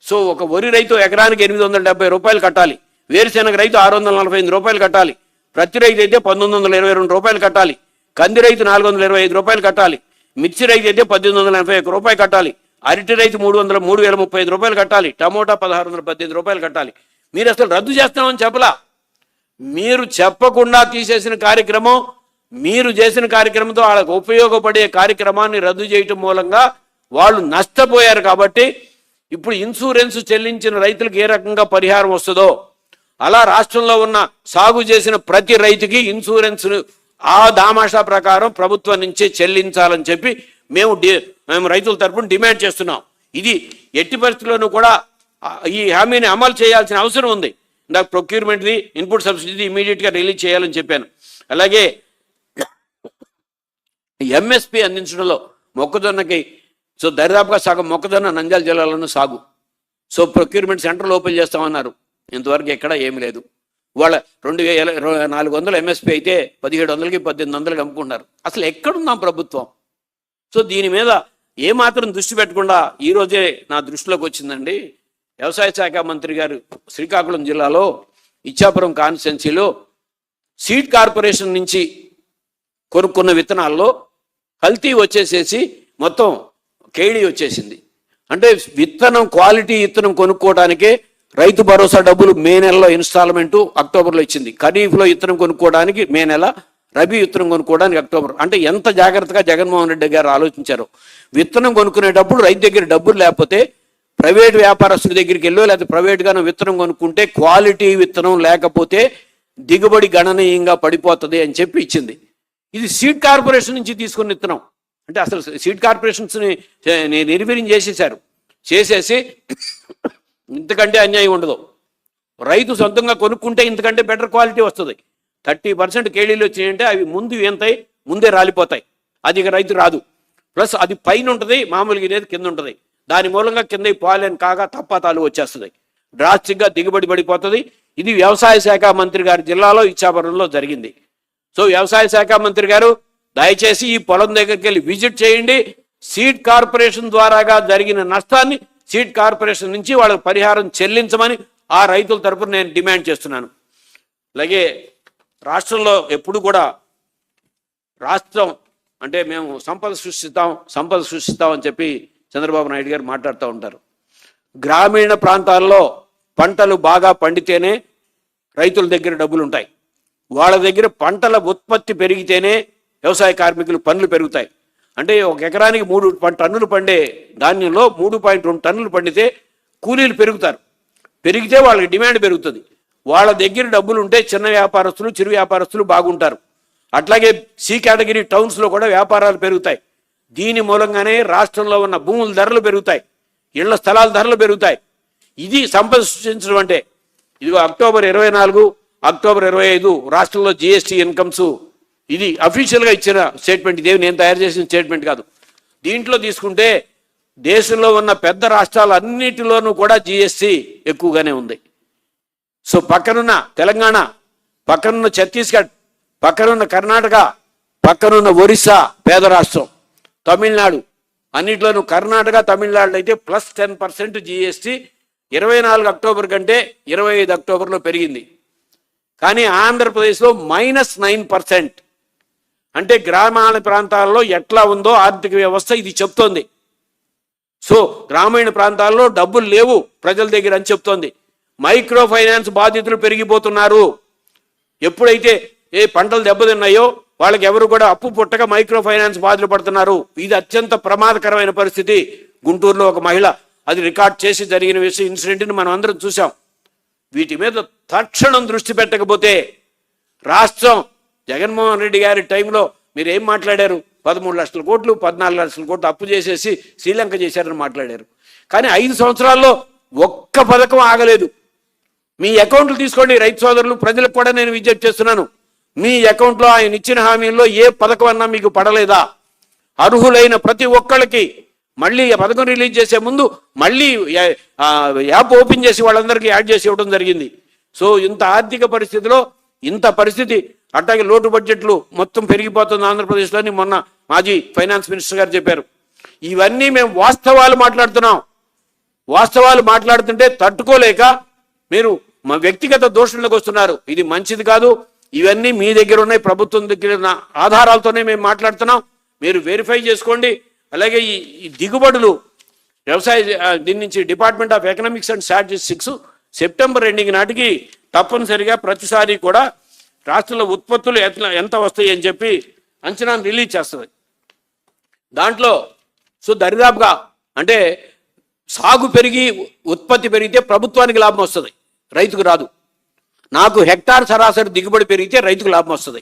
A: సో ఒక వరి రైతు ఎకరానికి ఎనిమిది వందల డెబ్బై రూపాయలు కట్టాలి. వేరుశెనగ రైతు ఆరు వందల నలభై ఐదు రూపాయలు కట్టాలి. ప్రతి రైతు అయితే పంతొమ్మిది వందల ఇరవై రెండు రూపాయలు కట్టాలి. కంది రైతు నాలుగు వందల ఇరవై ఐదు రూపాయలు కట్టాలి. మిర్చి రైతు అయితే పద్దెనిమిది వందల ఎనభై ఒక రూపాయలు కట్టాలి. అరటి రైతు మూడు వందల మూడు వేల ముప్పై ఐదు రూపాయలు కట్టాలి. టమోటా పదహారు వందల పద్దెనిమిది రూపాయలు కట్టాలి. మీరు అసలు రద్దు చేస్తామని చెప్పలా? మీరు చెప్పకుండా తీసేసిన కార్యక్రమం మీరు చేసిన కార్యక్రమంతో వాళ్ళకు ఉపయోగపడే కార్యక్రమాన్ని రద్దు చేయటం మూలంగా వాళ్ళు నష్టపోయారు కాబట్టి ఇప్పుడు ఇన్సూరెన్స్ చెల్లించిన రైతులకు ఏ రకంగా పరిహారం వస్తుందో అలా రాష్ట్రంలో ఉన్న సాగు చేసిన ప్రతి రైతుకి ఇన్సూరెన్స్ ఆ దామాషా ప్రకారం ప్రభుత్వం నుంచే చెల్లించాలని చెప్పి మేము మేము రైతుల తరపున డిమాండ్ చేస్తున్నాం. ఇది ఎట్టి పరిస్థితుల్లోనూ కూడా ఈ హామీని అమలు చేయాల్సిన అవసరం ఉంది. నాకు ప్రొక్యూర్మెంట్ది ఇన్పుట్ సబ్సిడీ ఇమీడియట్గా రిలీజ్ చేయాలని చెప్పాను. అలాగే ఎంఎస్పి అందించడంలో మొక్కజొన్నకి సో దరిదాపుగా సగం మొక్కజొన్న నంద్యాల జిల్లాలోనూ సాగు. సో ప్రొక్యూర్మెంట్ సెంటర్లు ఓపెన్ చేస్తామన్నారు. ఇంతవరకు ఎక్కడ ఏమీ లేదు. వాళ్ళ రెండు వేల నాలుగు వందలు ఎంఎస్పి అయితే పదిహేడు వందలకి పద్దెనిమిది వందలకి అమ్ముకుంటున్నారు. అసలు ఎక్కడున్నాం ప్రభుత్వం? సో దీని మీద ఏమాత్రం దృష్టి పెట్టకుండా ఈరోజే నా దృష్టిలోకి వచ్చిందండి. వ్యవసాయ శాఖ మంత్రి గారు శ్రీకాకుళం జిల్లాలో ఇచ్చాపురం కాన్స్టెన్సీలో సీడ్ కార్పొరేషన్ నుంచి కొనుక్కున్న విత్తనాల్లో కల్తీ వచ్చేసేసి మొత్తం కేడీ వచ్చేసింది. అంటే విత్తనం క్వాలిటీ విత్తనం కొనుక్కోవడానికే రైతు భరోసా డబ్బులు మే నెలలో ఇన్స్టాల్మెంటు అక్టోబర్లో ఇచ్చింది. ఖరీఫ్లో విత్తనం కొనుక్కోవడానికి మే నెల రబీ విత్తనం కొనుక్కోవడానికి అక్టోబర్. అంటే ఎంత జాగ్రత్తగా జగన్మోహన్ రెడ్డి గారు ఆలోచించారు. విత్తనం కొనుక్కునేటప్పుడు రైతు దగ్గర డబ్బులు లేకపోతే ప్రైవేట్ వ్యాపారస్తుల దగ్గరికి వెళ్ళో లేకపోతే ప్రైవేట్గానో విత్తనం కొనుక్కుంటే క్వాలిటీ విత్తనం లేకపోతే దిగుబడి గణనీయంగా పడిపోతుంది అని చెప్పి ఇచ్చింది. ఇది సీడ్ కార్పొరేషన్ నుంచి తీసుకున్న విత్తనం. అంటే అసలు సీడ్ కార్పొరేషన్స్ని నిర్వీర్యం చేసేసారు చేసేసి ఇంతకంటే అన్యాయం ఉండదు. రైతు సొంతంగా కొనుక్కుంటే ఇంతకంటే బెటర్ క్వాలిటీ వస్తుంది. థర్టీ పర్సెంట్ కేళీలు వచ్చినాయంటే అవి ముందు ఎంతాయి ముందే రాలిపోతాయి. అది ఇక రైతు రాదు. ప్లస్ అది పైన ఉంటుంది మామూలుగా అనేది కింద ఉంటుంది. దాని మూలంగా కింద ఈ పాలెన్ కాగా తప్పతాలు వచ్చేస్తుంది. డ్రాస్టిక్గా దిగుబడి పడిపోతుంది. ఇది వ్యవసాయ శాఖ మంత్రి గారి జిల్లాలో ఇచ్చాపురంలో జరిగింది. సో వ్యవసాయ శాఖ మంత్రి గారు దయచేసి ఈ పొలం దగ్గరికి వెళ్ళి విజిట్ చేయండి. సీడ్ కార్పొరేషన్ ద్వారాగా జరిగిన నష్టాన్ని సీడ్ కార్పొరేషన్ నుంచి వాళ్ళకి పరిహారం చెల్లించమని ఆ రైతుల తరపున నేను డిమాండ్ చేస్తున్నాను. అలాగే రాష్ట్రంలో ఎప్పుడు కూడా రాష్ట్రం అంటే మేము సంపద సృష్టిస్తాం సంపద సృష్టిస్తాం అని చెప్పి చంద్రబాబు నాయుడు గారు మాట్లాడుతూ ఉంటారు. గ్రామీణ ప్రాంతాల్లో పంటలు బాగా పండితేనే రైతుల దగ్గర డబ్బులు ఉంటాయి వాళ్ళ దగ్గర పంటల ఉత్పత్తి పెరిగితేనే వ్యవసాయ కార్మికులు పనులు పెరుగుతాయి. అంటే ఒక ఎకరానికి మూడు టన్నులు పండే ధాన్యంలో మూడు పాయింట్ రెండు టన్నులు పండితే కూలీలు పెరుగుతారు. పెరిగితే వాళ్ళకి డిమాండ్ పెరుగుతుంది. వాళ్ళ దగ్గర డబ్బులు ఉంటే చిన్న వ్యాపారస్తులు చిరు వ్యాపారస్తులు బాగుంటారు. అట్లాగే సి కేటగిరీ టౌన్స్లో కూడా వ్యాపారాలు పెరుగుతాయి. దీని మూలంగానే రాష్ట్రంలో ఉన్న భూముల ధరలు పెరుగుతాయి. ఇళ్ళ స్థలాల ధరలు పెరుగుతాయి. ఇది సంపద సృష్టించడం అంటే ఇదిగో అక్టోబర్ ఇరవై నాలుగు అక్టోబర్ ఇరవై ఐదు రాష్ట్రంలో జిఎస్టీ ఇన్కమ్స్ ఇది అఫీషియల్గా ఇచ్చిన స్టేట్మెంట్ ఇదేవి నేను తయారు చేసిన స్టేట్మెంట్ కాదు. దీంట్లో తీసుకుంటే దేశంలో ఉన్న పెద్ద రాష్ట్రాలు అన్నిటిలోనూ కూడా జిఎస్టీ ఎక్కువగానే ఉంది. సో పక్కనున్న తెలంగాణ పక్కనున్న ఛత్తీస్గఢ్ పక్కనున్న కర్ణాటక పక్కనున్న ఒరిస్సా పేద రాష్ట్రం. తమిళనాడు అన్నిట్లోనూ కర్ణాటక తమిళనాడు అయితే ప్లస్ టెన్ పర్సెంట్ జిఎస్టీ ఇరవై నాలుగు అక్టోబర్ కంటే ఇరవై ఐదు అక్టోబర్లో పెరిగింది. కానీ ఆంధ్రప్రదేశ్లో మైనస్ నైన్ పర్సెంట్ అంటే గ్రామాల ప్రాంతాల్లో ఎట్లా ఉందో ఆర్థిక వ్యవస్థ ఇది చెప్తోంది. సో గ్రామీణ ప్రాంతాల్లో డబ్బులు లేవు ప్రజల దగ్గర అని చెప్తోంది. మైక్రో ఫైనాన్స్ బాధితులు పెరిగిపోతున్నారు. ఎప్పుడైతే ఏ పంటలు దెబ్బతిన్నాయో వాళ్ళకి ఎవరు కూడా అప్పు పుట్టక మైక్రో ఫైనాన్స్ బాధలు పడుతున్నారు. ఇది అత్యంత ప్రమాదకరమైన పరిస్థితి. గుంటూరులో ఒక మహిళ అది రికార్డ్ చేసి జరిగిన విషయం ఇన్సిడెంట్ని మనం అందరం చూసాం వీటి మీద తక్షణం దృష్టి పెట్టకపోతే రాష్ట్రం జగన్మోహన్ రెడ్డి గారి టైంలో మీరు ఏం మాట్లాడారు? పదమూడు లక్షల కోట్లు పద్నాలుగు లక్షల కోట్లు అప్పు చేసేసి శ్రీలంక చేశారని మాట్లాడారు. కానీ ఐదు సంవత్సరాల్లో ఒక్క పథకం ఆగలేదు. మీ అకౌంట్లు తీసుకోండి రైతు సోదరులు ప్రజలకు కూడా నేను విజ్ఞప్తి చేస్తున్నాను. మీ అకౌంట్లో ఆయన ఇచ్చిన హామీల్లో ఏ పథకం అన్నా మీకు పడలేదా? అర్హులైన ప్రతి ఒక్కళ్ళకి మళ్ళీ పథకం రిలీజ్ చేసే ముందు మళ్ళీ యాప్ ఓపెన్ చేసి వాళ్ళందరికీ యాడ్ చేసి ఇవ్వడం జరిగింది. సో ఇంత ఆర్థిక పరిస్థితిలో ఇంత పరిస్థితి అట్లాగే లోటు బడ్జెట్లు మొత్తం పెరిగిపోతుంది ఆంధ్రప్రదేశ్లోని మొన్న మాజీ ఫైనాన్స్ మినిస్టర్ గారు చెప్పారు. ఇవన్నీ మేము వాస్తవాలు మాట్లాడుతున్నాం. వాస్తవాలు మాట్లాడుతుంటే తట్టుకోలేక మీరు మా వ్యక్తిగత దోషులకు వస్తున్నారు. ఇది మంచిది కాదు. ఇవన్నీ మీ దగ్గర ఉన్నాయి. ప్రభుత్వం దగ్గర ఉన్న ఆధారాలతోనే మేము మాట్లాడుతున్నాం. మీరు వెరిఫై చేసుకోండి. అలాగే ఈ దిగుబడులు వ్యవసాయ దీని నుంచి department of economics and statistics September ending నాటికి తప్పనిసరిగా ప్రతిసారి కూడా రాష్ట్రంలో ఉత్పత్తులు ఎట్లా ఎంత వస్తాయి అని చెప్పి అంచనాను రిలీజ్ చేస్తుంది. దాంట్లో సో దరిదాపుగా అంటే సాగు పెరిగి ఉత్పత్తి పెరిగితే ప్రభుత్వానికి లాభం వస్తుంది రైతుకు రాదు. నాకు హెక్టార్ సరాసరి దిగుబడి పెరిగితే రైతుకు లాభం వస్తుంది.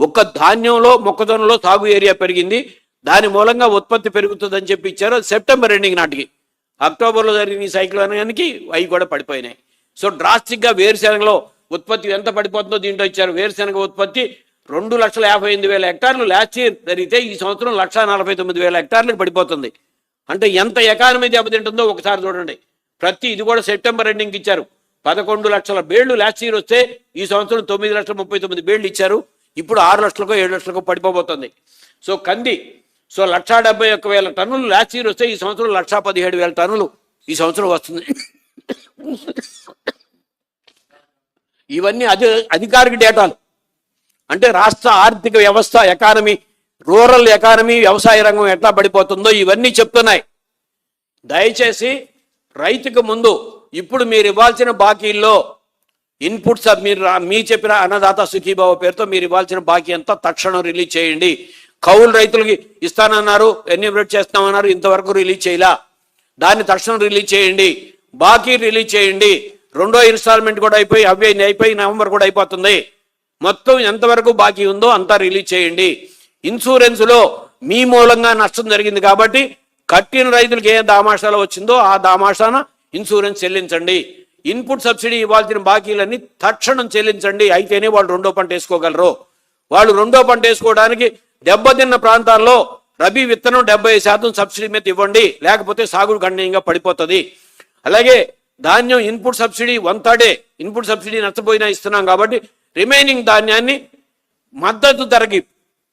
A: ఒక్క ధాన్యంలో మొక్కజొన్నలో సాగు ఏరియా పెరిగింది దాని మూలంగా ఉత్పత్తి పెరుగుతుందని చెప్పి ఇచ్చారు సెప్టెంబర్ ఎండింగ్ నాటికి. అక్టోబర్లో జరిగిన ఈ సైకిల్ అనగానికి అవి కూడా పడిపోయినాయి. సో డ్రాస్టిక్గా వేరుశెనగలో ఉత్పత్తి ఎంత పడిపోతుందో దీంట్లో ఇచ్చారు. వేరుశెనగ ఉత్పత్తి రెండు లక్షల యాభై ఎనిమిది వేల హెక్టార్లు. లాస్ట్ ఇయర్ జరిగితే ఈ సంవత్సరం లక్ష నలభై తొమ్మిది వేల హెక్టార్లకు పడిపోతుంది. అంటే ఎంత ఎకానమీ దెబ్బతింటుందో ఒకసారి చూడండి. ప్రతి ఇది కూడా సెప్టెంబర్ ఎండింగ్కి ఇచ్చారు. పదకొండు లక్షల బేళ్ళు లాస్ట్ ఇయర్ వస్తే ఈ సంవత్సరం తొమ్మిది లక్షల ముప్పై తొమ్మిది బేళ్ళు ఇచ్చారు. ఇప్పుడు ఆరు లక్షలకో ఏడు లక్షలకో పడిపోబోతుంది. సో కంది సో లక్షా డెబ్బై ఒక్క వేల టన్నులు లాస్ట్ ఇయర్ వస్తే ఈ సంవత్సరం లక్షా పదిహేడు వేల టన్నులు ఈ సంవత్సరం వస్తుంది. ఇవన్నీ అధి అధికారిక డేటాలు. అంటే రాష్ట్ర ఆర్థిక వ్యవస్థ ఎకానమీ రూరల్ ఎకానమీ వ్యవసాయ రంగం ఎట్లా పడిపోతుందో ఇవన్నీ చెప్తున్నాయి. దయచేసి రైతుకు ముందు ఇప్పుడు మీరు ఇవ్వాల్సిన బాకీల్లో ఇన్పుట్స్ మీరు మీ చెప్పిన అన్నదాత సుఖీభావ పేరుతో మీరు ఇవ్వాల్సిన బాకీ అంతా తక్షణం రిలీజ్ చేయండి. కౌలు రైతులకి ఇస్తానన్నారు ఎన్యూమరేట్ చేస్తామన్నారు ఇంతవరకు రిలీజ్ చేయలా. దాన్ని తక్షణం రిలీజ్ చేయండి. బాకీ రిలీజ్ చేయండి. రెండో ఇన్స్టాల్మెంట్ కూడా అయిపోయి అవి అయిపోయి నవంబర్ కూడా అయిపోతుంది. మొత్తం ఎంతవరకు బాకీ ఉందో అంతా రిలీజ్ చేయండి. ఇన్సూరెన్స్లో మీ మూలంగా నష్టం జరిగింది కాబట్టి కట్టిన రైతులకు ఏ దామాషాలో వచ్చిందో ఆ దామాషాన ఇన్సూరెన్స్ చెల్లించండి. ఇన్పుట్ సబ్సిడీ ఇవ్వాల్సిన బాకీలన్నీ తక్షణం చెల్లించండి. అయితేనే వాళ్ళు రెండో పంట వేసుకోగలరు. వాళ్ళు రెండో పంట వేసుకోవడానికి దెబ్బతిన్న ప్రాంతాల్లో రబీ విత్తనం డెబ్బై శాతం సబ్సిడీ మీద ఇవ్వండి. లేకపోతే సాగు గణనీయంగా పడిపోతుంది. అలాగే ధాన్యం ఇన్పుట్ సబ్సిడీ వన్ థర్డే ఇన్పుట్ సబ్సిడీ నష్టపోయినా ఇస్తున్నాం కాబట్టి రిమైనింగ్ ధాన్యాన్ని మద్దతు ధరకి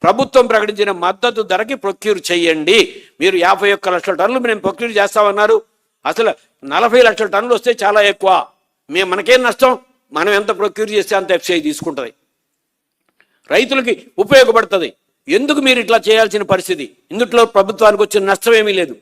A: ప్రభుత్వం ప్రకటించిన మద్దతు ధరకి ప్రొక్యూర్ చేయండి. మీరు యాభై ఒక్క లక్షల టన్నులు మేము ప్రొక్యూర్ చేస్తామన్నారు. అసలు నలభై లక్షల టన్నులు వస్తే చాలా ఎక్కువ. మేము మనకేం నష్టం? మనం ఎంత ప్రొక్యూర్ చేస్తే అంత ఎఫ్సిఐ తీసుకుంటుంది. రైతులకి ఉపయోగపడుతుంది. ఎందుకు మీరు ఇట్లా చేయాల్సిన పరిస్థితి? ఇందుట్లో ప్రభుత్వానికి వచ్చిన నష్టం ఏమీ లేదు.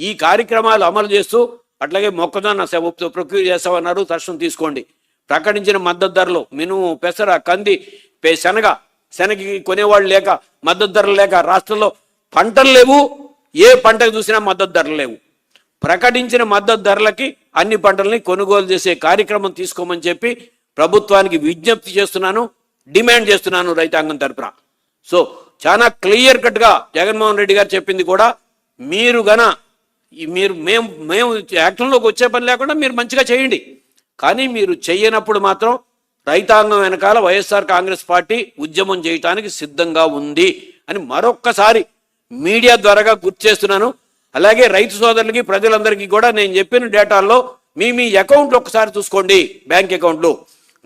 A: ఈ కార్యక్రమాలు అమలు చేస్తూ అట్లాగే మొక్కజొన్న ప్రొక్యూర్ చేస్తామన్నారు తక్షణం తీసుకోండి. ప్రకటించిన మద్దతు ధరలు మినుము పెసర కంది పే- శనగ శనగకి కొనేవాళ్ళు లేక మద్దతు ధరలు లేక రాష్ట్రంలో పంటలు లేవు. ఏ పంటకు చూసినా మద్దతు ధరలు లేవు. ప్రకటించిన మద్దతు ధరలకి అన్ని పంటల్ని కొనుగోలు చేసే కార్యక్రమం తీసుకోమని చెప్పి ప్రభుత్వానికి విజ్ఞప్తి చేస్తున్నాను డిమాండ్ చేస్తున్నాను రైతాంగం తరపున. సో చాలా క్లియర్ కట్గా జగన్మోహన్ రెడ్డి గారు చెప్పింది కూడా మీరు గన మీరు మేము మేము యాక్షన్లోకి వచ్చే పని లేకుండా మీరు మంచిగా చేయండి. కానీ మీరు చేయనప్పుడు మాత్రం రైతాంగం వెనకాల వైఎస్ఆర్ కాంగ్రెస్ పార్టీ ఉద్యమం చేయటానికి సిద్ధంగా ఉంది అని మరొక్కసారి మీడియా ద్వారాగా గుర్తు చేస్తున్నాను. అలాగే రైతు సోదరులకి ప్రజలందరికీ కూడా నేను చెప్పిన డేటాల్లో మీ మీ అకౌంట్లు ఒకసారి చూసుకోండి బ్యాంక్ అకౌంట్లు.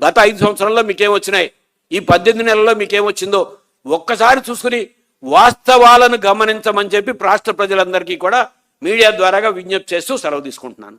A: గత ఐదు సంవత్సరాల్లో మీకేం వచ్చినాయి? ఈ పద్దెనిమిది నెలల్లో మీకేం వచ్చిందో ఒక్కసారి చూసుకుని వాస్తవాలను గమనించమని చెప్పి రాష్ట్ర ప్రజలందరికీ కూడా మీడియా ద్వారాగా విజ్ఞప్తి చేస్తూ సెలవు తీసుకుంటున్నాను.